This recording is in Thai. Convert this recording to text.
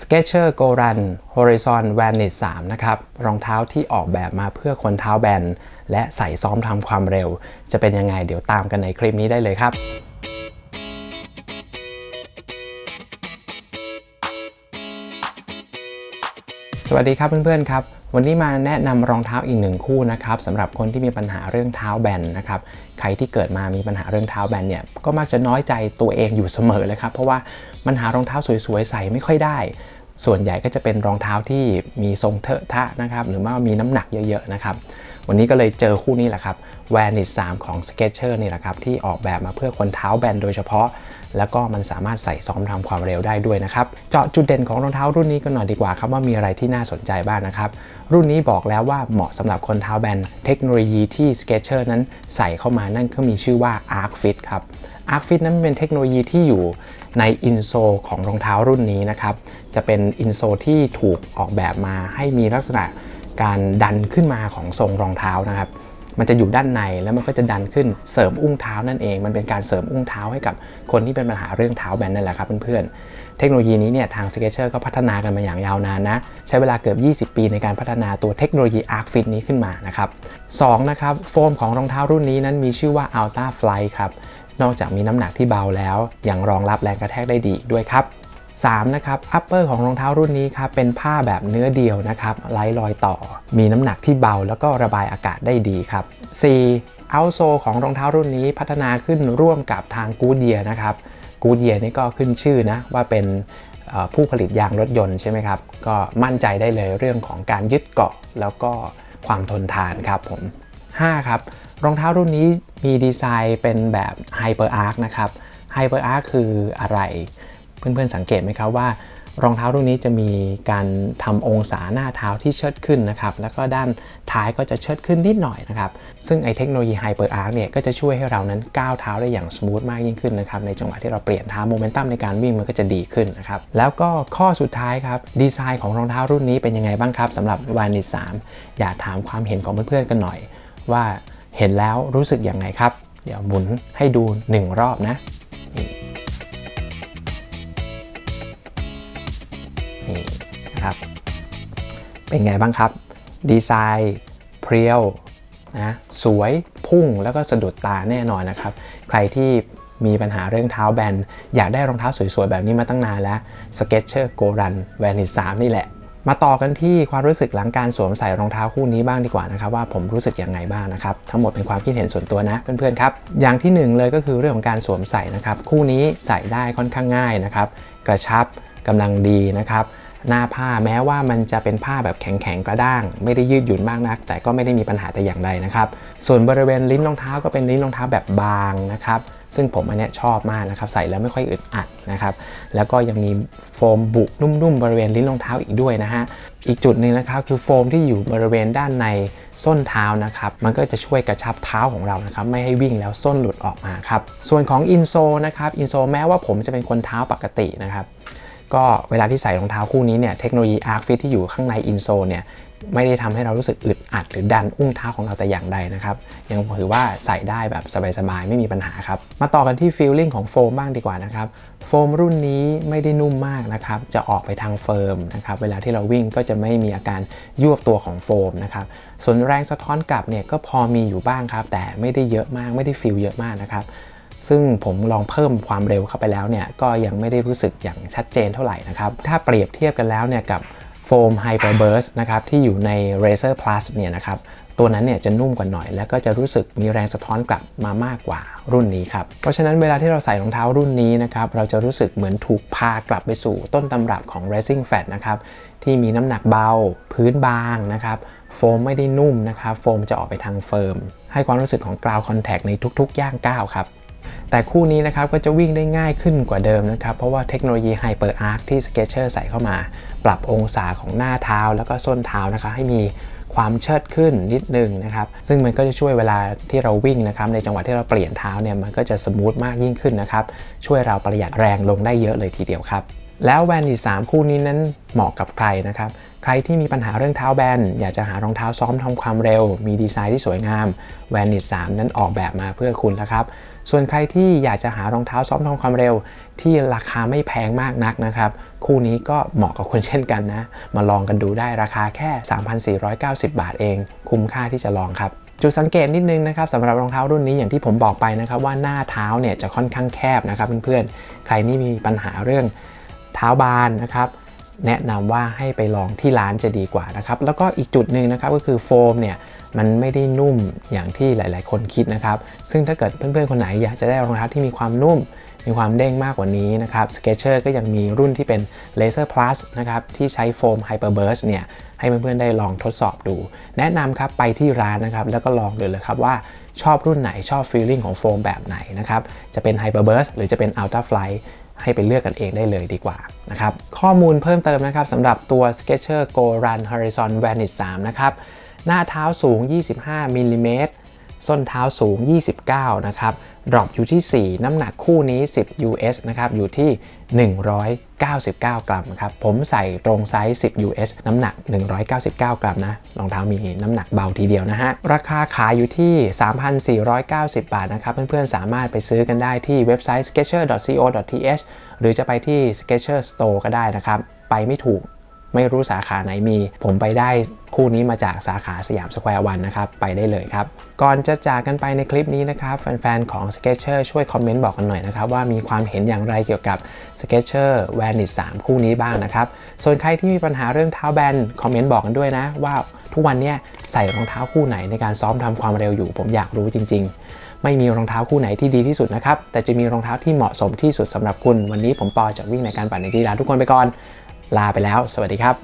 Skechers Go Run Horizon Vanish 3 นะครับ รองเท้าที่ออกแบบมาเพื่อคนเท้าแบน และใส่ซ้อมทำความเร็ว จะเป็นยังไงเดี๋ยวตามกันในคลิปนี้ได้เลยครับสวัสดีครับเพื่อนๆครับ วันนี้มาแนะนำรองเท้าอีกหนึ่งคู่นะครับสำหรับคนที่มีปัญหาเรื่องเท้าแบนนะครับ ใครที่เกิดมามีปัญหาเรื่องเท้าแบนเนี่ยก็มักจะน้อยใจตัวเองอยู่เสมอเลยครับ เพราะว่ามันหารองเท้าสวยๆ ใส่ไม่ค่อยได้ ส่วนใหญ่ก็จะเป็นรองเท้าที่มีทรงเทอะทะนะครับ หรือว่ามีน้ำหนักเยอะๆนะครับ วันนี้ก็เลยเจอคู่นี้แหละครับ Vanish 3ของ Skechers นี่แหละครับที่ออกแบบมาเพื่อคนเท้าแบนโดยเฉพาะ แล้วก็มันสามารถใส่ซ้อมทำความเร็วได้ด้วยนะครับ เจาะจุดเด่นของรองเท้ารุ่นนี้กันหน่อยดีกว่าครับว่ามีอะไรที่น่าสนใจบ้างนะครับ รุ่นนี้บอกแล้วว่าเหมาะสำหรับคนเท้าแบนเทคโนโลยีที่ Skechers นั้นใส่เข้ามานั่นก็มีชื่อว่า Arc Fit ครับ Arc Fit นั้นเป็นเทคโนโลยีที่อยู่ในอินโซของรองเท้ารุ่นนี้นะครับจะเป็นอินโซที่ถูกออกแบบมาให้มีลักษณะ การดันขึ้นมาของทรงรองเท้านะครับมันจะอยู่ด้านในแล้วมันก็จะดันขึ้นเสริมอุ้งเท้านั่นเอง มันเป็นการเสริมอุ้งเท้าให้กับคนที่เป็นปัญหาเรื่องเท้าแบนนั่นแหละครับเพื่อนๆ เทคโนโลยีนี้เนี่ยทาง Skechers ก็พัฒนากันมาอย่างยาวนานนะ ใช้เวลาเกือบ 20 ปีในการพัฒนาตัวเทคโนโลยี Arc Fit นี้ขึ้นมานะครับ2นะครับโฟมของรองเท้ารุ่นนี้นั้นมีชื่อว่า Ultra Flight ครับ นอกจากมีน้ำหนักที่เบาแล้วยังรองรับแรงกระแทกได้ดีด้วยครับ 3นะครับอัปเปอร์ของรองเท้ารุ่นนี้ครับเป็นผ้าแบบเนื้อเดียวนะครับไร้รอยต่อ มีน้ำหนักที่เบาแล้วก็ระบายอากาศได้ดีครับ 4. เอาโซของรองเท้ารุ่นนี้พัฒนาขึ้นร่วมกับทางกูดเยียนะครับกูดเยียนี่ก็ขึ้นชื่อนะว่าเป็นผู้ผลิตยางรถยนต์ใช่ไหมครับ ก็มั่นใจได้เลยเรื่องของการยึดเกาะแล้วก็ความทนทานครับผม 5. ครับรองเท้ารุ่นนี้มีดีไซน์เป็นแบบไฮเปอร์อาร์คนะครับไฮเปอร์อาร์คคืออะไร เพื่อนๆสังเกตไหมครับว่ารองเท้ารุ่นนี้จะมีการทำองศาหน้าเท้าที่เชิดขึ้นนะครับ แล้วก็ด้านท้ายก็จะเชิดขึ้นนิดหน่อยนะครับ ซึ่งไอเทคโนโลยีไฮเปอร์อาร์เนี่ยก็จะช่วยให้เรานั้นก้าวเท้าได้อย่างสมูทมากยิ่งขึ้นนะครับ ในจังหวะที่เราเปลี่ยนเท้าโมเมนตัมในการวิ่งมันก็จะดีขึ้นนะครับ แล้วก็ข้อสุดท้ายครับ ดีไซน์ของรองเท้ารุ่นนี้เป็นยังไงบ้างครับสำหรับวานิส3อยากถามความเห็นของเพื่อนๆกันหน่อย ว่าเห็นแล้วรู้สึกยังไงครับ เดี๋ยวหมุนให้ดู 1 รอบนะ ครับ เป็นไงบ้างครับ ดีไซน์เพรียวนะสวยพุ่งแล้วก็สะดุดตาแน่นอนนะครับ ใครที่มีปัญหาเรื่องเท้าแบน อยากได้รองเท้าสวยๆ แบบนี้มาตั้งนานแล้ว Skechers Go Run Vanish 3นี่แหละ มาต่อกันที่ความรู้สึกหลังการสวมใส่รองเท้าคู่นี้บ้างดีกว่านะครับ ว่าผมรู้สึกยังไงบ้างนะครับ ทั้งหมดเป็นความคิดเห็นส่วนตัวนะเพื่อนๆครับ อย่างที่หนึ่งเลยก็คือเรื่องของการสวมใส่นะครับ คู่นี้ใส่ได้ค่อนข้างง่ายนะครับ กระชับกำลังดีนะครับ หน้าผ้าแม้ว่ามันจะเป็นผ้าแบบแข็งๆกระด้าง ไม่ได้ยืดหยุ่นมากนัก แต่ก็ไม่ได้มีปัญหาแต่อย่างใดนะครับ ส่วนบริเวณลิ้นรองเท้าก็เป็นลิ้นรองเท้าแบบบางนะครับซึ่งผมอันนี้ชอบมากนะครับใส่แล้วไม่ค่อยอึดอัดนะครับแล้วก็ยังมีโฟมบุนุ่มๆบริเวณลิ้นรองเท้าอีกด้วยนะฮะอีกจุดหนึ่งนะครับคือโฟมที่อยู่บริเวณด้านในส้นเท้านะครับมันก็จะช่วยกระชับเท้าของเรานะครับไม่ให้วิ่งแล้วส้นหลุดออกมาครับส่วนของอินโซนะครับอินโซแม้ว่าผมจะเป็นคนเท้าปกตินะครับ ก็เวลาที่ใส่รองเท้าคู่นี้เนี่ยเทคโนโลยี Arc Fit ที่อยู่ข้างในอินโซเนี่ยไม่ได้ทำให้เรารู้สึกอึดอัด หรือดันอุ้งเท้าของเราแต่อย่างใดนะครับ ยังถือว่าใส่ได้แบบสบายๆ ไม่มีปัญหาครับ มาต่อกันที่ฟีลลิ่งของโฟมบ้างดีกว่านะครับ โฟมรุ่นนี้ไม่ได้นุ่มมากนะครับ จะออกไปทางเฟิร์มนะครับ เวลาที่เราวิ่งก็จะไม่มีอาการยวบตัวของโฟมนะครับ ส่วนแรงสะท้อนกลับเนี่ยก็พอมีอยู่บ้างครับ แต่ไม่ได้เยอะมากไม่ได้ฟีลเยอะมากนะครับ ซึ่งผมลองเพิ่มความเร็วเข้าไปแล้วเนี่ยก็ยังไม่ได้รู้สึกอย่างชัดเจนเท่าไหร่นะครับ ถ้าเปรียบเทียบกันแล้วเนี่ยกับโฟม Hyper Burst นะครับที่อยู่ใน Razer Plus เนี่ยนะครับตัวนั้นเนี่ยจะนุ่มกว่าหน่อย แล้วก็จะรู้สึกมีแรงสะท้อนกลับมามากกว่ารุ่นนี้ครับ เพราะฉะนั้นเวลาที่เราใส่รองเท้ารุ่นนี้นะครับเราจะรู้สึกเหมือนถูกพากลับไปสู่ต้นตำรับของ Racing Fat นะครับที่มีน้ำหนักเบา พื้นบางนะครับโฟมไม่ได้นุ่มนะครับโฟมจะออกไปทางเฟิร์ม ให้ความรู้สึกของกราวคอนแทคในทุกๆ ย่างก้าวครับ แต่คู่นี้นะครับก็จะวิ่งได้ง่ายขึ้นกว่าเดิมนะครับ เพราะว่าเทคโนโลยี Hyper Arc ที่ Skechers ใส่เข้ามา ปรับองศาของหน้าเท้าแล้วก็ส้นเท้านะครับให้มีความเชิดขึ้นนิดนึงนะครับ ซึ่งมันก็จะช่วยเวลาที่เราวิ่งนะครับในจังหวะที่เราเปลี่ยนเท้าเนี่ยมันก็จะสมูทมากยิ่งขึ้นนะครับ ช่วยเราประหยัดแรงลงได้เยอะเลยทีเดียวครับ แล้วแวนอีก3คู่นี้นั้นเหมาะกับใครนะครับ ใครที่มีปัญหาเรื่องเท้าแบน อยากจะหารองเท้าซ้อมทำความเร็ว มีดีไซน์ที่สวยงามแวนอีก3นั้นออกแบบมาเพื่อคุณแล้วครับ ส่วนใครที่อยากจะหารองเท้าซ้อมทำความเร็ว ที่ราคาไม่แพงมากนักนะครับ คู่นี้ก็เหมาะกับคุณเช่นกันนะ มาลองกันดูได้ราคาแค่ 3,490 บาทเอง คุ้มค่าที่จะลองครับจุดสังเกตนิดนึงนะครับสำหรับรองเท้ารุ่นนี้อย่างที่ผมบอกไปนะครับว่าหน้าเท้าเนี่ยจะค่อนข้างแคบนะครับเพื่อนๆ ใครนี่มีปัญหาเรื่อง เท้าบานนะครับแนะนำว่าให้ไปลองที่ร้านจะดีกว่านะครับแล้วก็อีกจุดหนึ่งนะครับก็คือโฟมเนี่ยมันไม่ได้นุ่มอย่างที่หลาย ๆ คนคิดนะครับ ซึ่งถ้าเกิดเพื่อน ๆ คนไหนอยากจะได้รองเท้าที่มีความนุ่ม มีความเด้งมากกว่านี้นะครับ Skechers ก็ยังมีรุ่นที่เป็น Laser Plus นะครับ ที่ใช้โฟม Hyperburst เนี่ย ให้เพื่อน ๆ ได้ลองทดสอบดู แนะนำครับไปที่ร้านนะครับ แล้วก็ลองดูเลยครับว่าชอบรุ่นไหนชอบ feeling ของโฟมแบบไหนนะครับ จะเป็น Hyperburst หรือจะเป็น Ultra Flight ให้ไปเลือกกันเองได้เลยดีกว่านะครับข้อมูลเพิ่มเติมนะครับสำหรับตัว Skechers Go Run Horizon Vanish 3นะครับหน้าเท้าสูง 25มิลลิเมตรส้นเท้าสูง 29 นะครับ ดรอปอยู่ที่ 4 น้ำหนักคู่นี้ 10 US นะครับอยู่ที่ 199 กรัมครับผมใส่ตรงไซส์ 10 US น้ำหนัก 199 กรัมนะรองเท้ามีน้ำหนักเบาทีเดียวนะฮะ ราคาขายอยู่ที่ 3,490 บาทนะครับ เพื่อนๆ สามารถไปซื้อกันได้ที่เว็บไซต์ skechers.co.th หรือจะไปที่ Skechers Store ก็ได้นะครับ ไปไม่ถูก ไม่รู้สาขาไหนมี ผมไปได้คู่นี้มาจากสาขาสยามสแควร์วันนะครับ ไปได้เลยครับ ก่อนจะจากกันไปในคลิปนี้นะครับ แฟนๆ ของ Skechers ช่วยคอมเมนต์บอกกันหน่อยนะครับ ว่ามีความเห็นอย่างไรเกี่ยวกับ Skechers Vanish 3 คู่นี้บ้างนะครับ ส่วนใครที่มีปัญหาเรื่องเท้าแบนคอมเมนต์บอกกันด้วยนะ ว่าทุกวันนี้ใส่รองเท้าคู่ไหนในการซ้อมทำความเร็วอยู่ ผมอยากรู้จริง ๆ ไม่มีรองเท้าคู่ไหนที่ดีที่สุดนะครับแต่จะมีรองเท้าที่เหมาะสมที่สุดสำหรับคุณวันนี้ผมปอจากวิ่งในการปั่นในกีฬาทุกคนไปก่อน ลาไปแล้ว สวัสดีครับ